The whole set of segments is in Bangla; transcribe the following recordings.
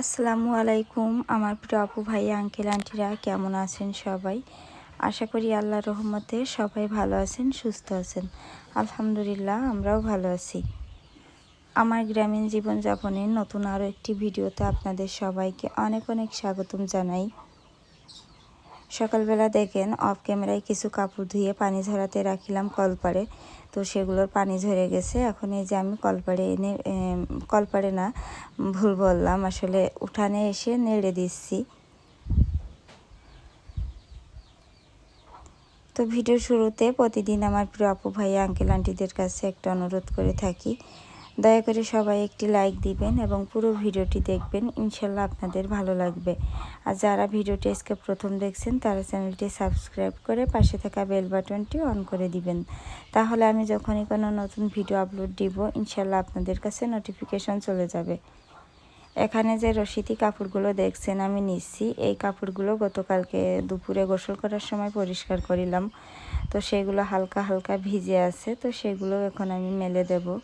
আসসালামু আলাইকুম আমার প্রিয় আপু ভাই, আঙ্কেল, আন্টিরা, কেমন আছেন সবাই? আশা করি আল্লাহ রহমতে সবাই ভালো আছেন, সুস্থ আছেন। আলহামদুলিল্লাহ, আমরাও ভালো আছি। আমার গ্রামীণ জীবনযাপনে নতুন আরও একটি ভিডিওতে আপনাদের সবাইকে অনেক অনেক স্বাগতম জানাই। সকালবেলা দেখেন অফ ক্যামেরায় কিছু কাপড় ধুয়ে পানি ঝরাতে রাখিলাম কলপারে। তো সেগুলোর পানি ঝরে গেছে। এখন এই যে আমি কলপাড়ে এনে কলপাড়ে না, ভুল বললাম, আসলে উঠানে এসে নেড়ে দিচ্ছি। তো ভিডিও শুরুতে প্রতিদিন আমার প্রিয় আপু ভাই আঙ্কেল আন্টিদের কাছে একটা অনুরোধ করে থাকি। দয়া করে সবাই একটি লাইক দিবেন এবং পুরো ভিডিওটি দেখবেন। ইনশাল্লাহ আপনাদের ভালো লাগবে। আর যারা ভিডিওটি আজকে প্রথম দেখছেন, তারা চ্যানেলটি সাবস্ক্রাইব করে পাশে থাকা বেল বাটনটি অন করে দিবেন। তাহলে আমি যখনই কোনো নতুন ভিডিও আপলোড দিব, ইনশাল্লাহ আপনাদের কাছে নোটিফিকেশন চলে যাবে। এখানে যে রশিদি কাপড়গুলো দেখছেন, আমি নিচ্ছি। এই কাপড়গুলো গতকালকে দুপুরে গোসল করার সময় পরিষ্কার করিলাম। তো সেগুলো হালকা হালকা ভিজে আছে, তো সেগুলো এখন আমি মেলে দেবো।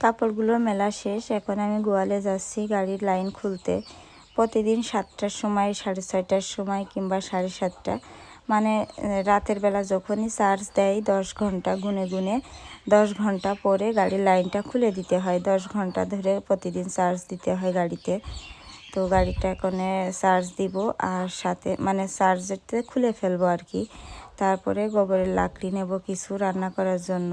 কাপড়গুলো মেলা শেষ, এখন আমি গোয়ালে যাচ্ছি গাড়ির লাইন খুলতে। প্রতিদিন সাতটার সময়, সাড়ে ছয়টার সময় কিংবা সাড়ে সাতটা। মানে রাতের বেলা যখনই চার্জ দেয় দশ ঘণ্টা গুনে গুনে, দশ ঘণ্টা পরে গাড়ির লাইনটা খুলে দিতে হয়। দশ ঘণ্টা ধরে প্রতিদিন চার্জ দিতে হয় গাড়িতে। তো গাড়িটা এখানে চার্জ দিব আর সাথে মানে চার্জারতে খুলে ফেলব আর কি। তারপরে গোবরের লাকড়ি নেব কিছু রান্না করার জন্য।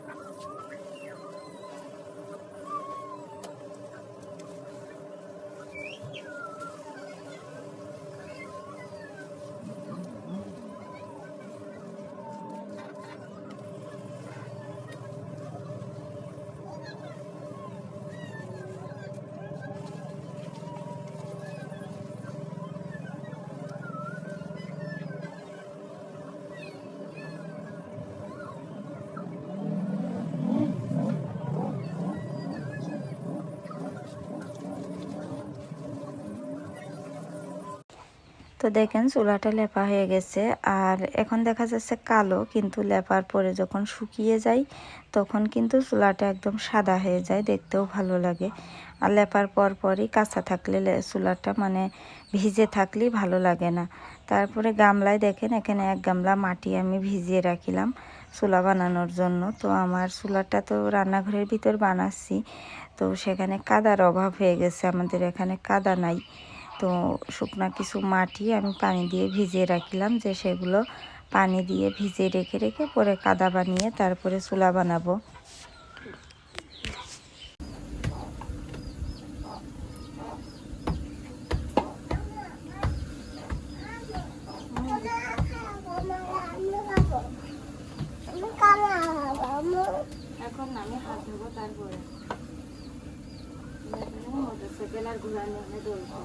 তো দেখেন চুলাটা লেপা হয়ে গেছে। আর এখন দেখা যাচ্ছে কালো, কিন্তু লেপার পরে যখন শুকিয়ে যায়, তখন কিন্তু চুলাটা একদম সাদা হয়ে যায়, দেখতেও ভালো লাগে। আর লেপার পর পরই কাঁচা থাকলে চুলাটা মানে ভিজে থাকলেই ভালো লাগে না। তারপরে গামলায় দেখেন, এখানে এক গামলা মাটি আমি ভিজিয়ে রাখিলাম চুলা বানানোর জন্য। তো আমার চুলাটা তো রান্নাঘরের ভিতর বানাচ্ছি, তো সেখানে কাদার অভাব হয়ে গেছে, আমাদের এখানে কাদা নাই। তো শুকনো কিছু মাটি আমি পানি দিয়ে ভিজিয়ে রাখিলাম, যে সেগুলো পানি দিয়ে ভিজিয়ে রেখে রেখে পরে কাদা বানিয়ে তারপরে চুলা বানাবো। তারপরে। মোটরসাইকেল আর ঘোরা নিয়ে দৌড়বো।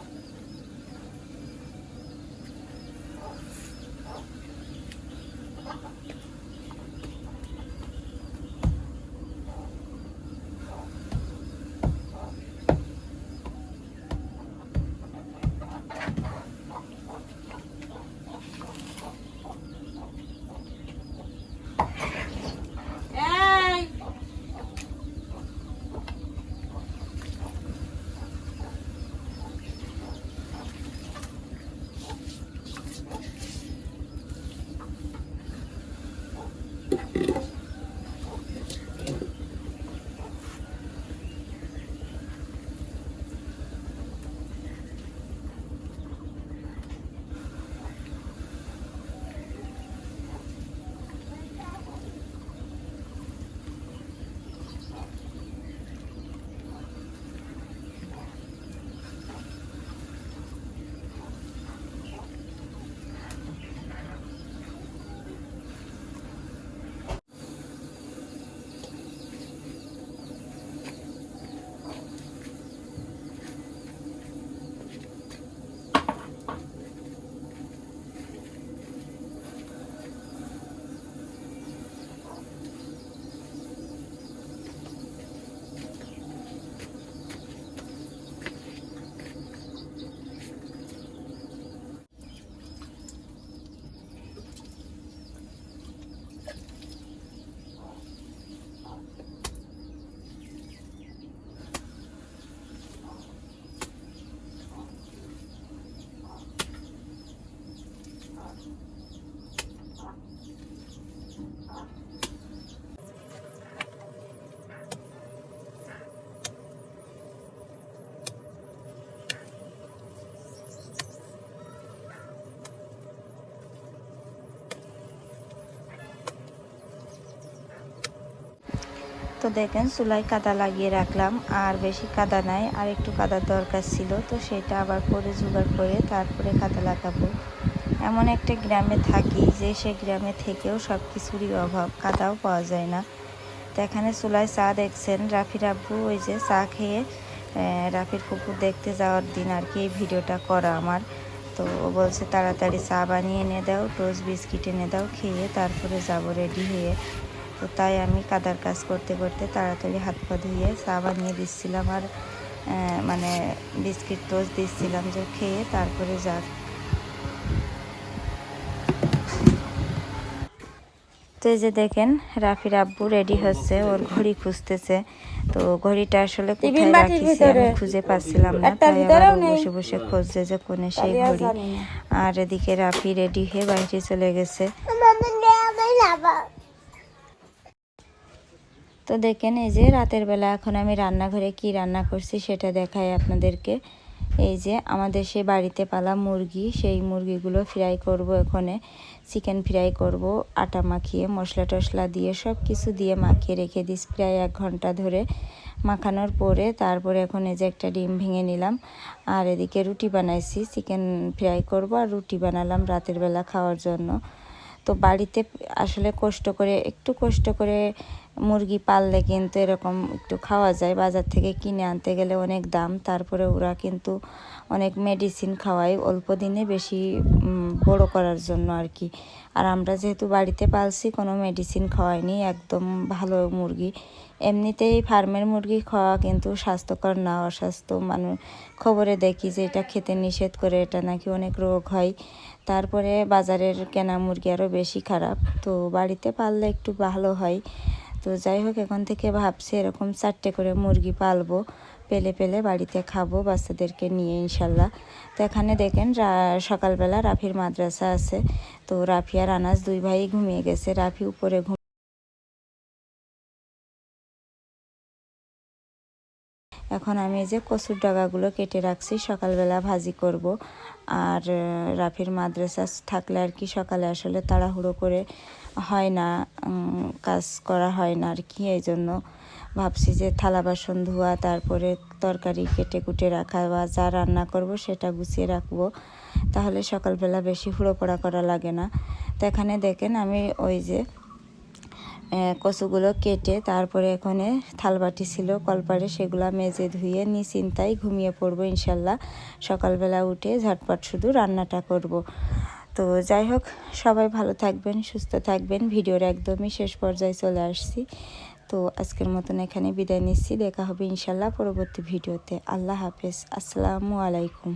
তো দেখেন, চুলায় কাদা লাগিয়ে রাখলাম, আর বেশি কাদা নাই, আর একটু কাদার দরকার ছিল, তো সেটা আবার পরে জোগাড় করে তারপরে কাদা লাগাবো। এমন একটা গ্রামে থাকি যে সে গ্রামে থেকেও সব কিছুরই অভাব, কাদাও পাওয়া যায় না। তো এখানে চুলায় চা দেখছেন, রাফির আব্বু ওই যে চা খেয়ে রাফির কুকুর দেখতে যাওয়ার দিন আর কি এই ভিডিওটা করা আমার। তো ও বলছে, তাড়াতাড়ি চা বানিয়ে এনে দাও, টোস্ট বিস্কিট এনে দাও, খেয়ে তারপরে যাব রেডি হয়ে। তো তাই আমি কাদার কাজ করতে করতে তাড়াতাড়ি হাত পা ধুয়ে চা বানিয়ে দিচ্ছিলাম আর মানে বিস্কিট টোস্ট দিচ্ছিলাম যে খেয়ে তারপরে যাক তো এই যে দেখেন রাফির আব্বু রেডি হচ্ছে ওর ঘড়ি খুঁজতেছে। তো ঘড়িটা আসলে কোথায় রাখিছি আমি খুঁজে পাচ্ছিলাম না তাই আবার বসে বসে খুঁজছে যে কোনে সেই ঘড়ি। আর এদিকে রাফি রেডি হয়ে বাইরে চলে গেছে। তো দেখেন এই যে রাতের বেলা এখন আমি রান্নাঘরে কি রান্না করছি সেটা দেখাই আপনাদেরকে। এই যে আমাদের সেই বাড়িতে পালা মুরগি, সেই মুরগিগুলো ফ্রাই করব এখানে। চিকেন ফ্রাই করব, আটা মাখিয়ে, মশলা টশলা দিয়ে সব কিছু দিয়ে মাখিয়ে রেখে দিস প্রায় এক ঘণ্টা ধরে মাখানোর পরে তারপরে এখন এই যে একটা ডিম ভেঙে নিলাম। আর এদিকে রুটি বানাইছি, চিকেন ফ্রাই করব আর রুটি বানালাম রাতের বেলা খাওয়ার জন্য। তো বাড়িতে আসলে কষ্ট করে, একটু কষ্ট করে মুরগি পাললে কিন্তু এরকম একটু খাওয়া যায়। বাজার থেকে কিনে আনতে গেলে অনেক দাম, তারপরে ওরা কিন্তু অনেক মেডিসিন খাওয়ায় অল্প দিনে বেশি বড় করার জন্য আর কি আর আমরা যেহেতু বাড়িতে পালছি, কোনো মেডিসিন খাওয়াইনি, একদম ভালো মুরগি। এমনিতেই ফার্মের মুরগি খাওয়া কিন্তু স্বাস্থ্যকর না, অস্বাস্থ্য মানুষ। খবরে দেখি যে এটা খেতে নিষেধ করে, এটা নাকি অনেক রোগ হয়। তারপরে বাজারের কেনা মুরগি আরও বেশি খারাপ। তো বাড়িতে পাললে একটু ভালো হয়। তো যাই হোক, এখন থেকে ভাবছি এরকম চারটে করে মুরগি পালবো, পেলে পেলে বাড়িতে খাব, বাচ্চাদেরকে নিয়ে ইনশাল্লাহ। তো এখানে দেখেন সকালবেলা রাফির মাদ্রাসা আছে। তো রাফি আর আনাজ দুই ভাই ঘুমিয়ে গেছে। রাফি উপরে এখন আমি এই যে কচুর ডাগাগুলো কেটে রাখছি, সকালবেলা ভাজি করব। আর রাফির মাদ্রাসা থাকলে আর কি সকালে আসলে তাড়াহুড়ো করে হয় না কাজ করা হয় না আর কি, এই জন্য ভাবছি যে থালা বাসন ধোয়া, তারপরে তরকারি কেটে কুটে রাখা বা যা রান্না করব সেটা গুছিয়ে রাখব। তাহলে সকালবেলা বেশি হুড়োপড়া করা লাগে না। তো এখানে দেখেন আমি ওই যে কচুগুলো কেটে তারপরে এখানে থালবাটি ছিল, কলপারে সেগুলো মেজে ধুয়ে নিশ্চিন্তায় ঘুমিয়ে পড়ব ইনশাল্লাহ। সকালবেলা উঠে ঝটপট শুধু রান্নাটা করব। তো যাই হোক, সবাই ভালো থাকবেন, সুস্থ থাকবেন। ভিডিওর একদমই শেষ পর্যায়ে চলে আসছি। তো আজকের মতন এখানে বিদায় নিচ্ছি। দেখা হবে ইনশাল্লাহ পরবর্তী ভিডিওতে। আল্লাহ হাফেজ। আসসালামু আলাইকুম।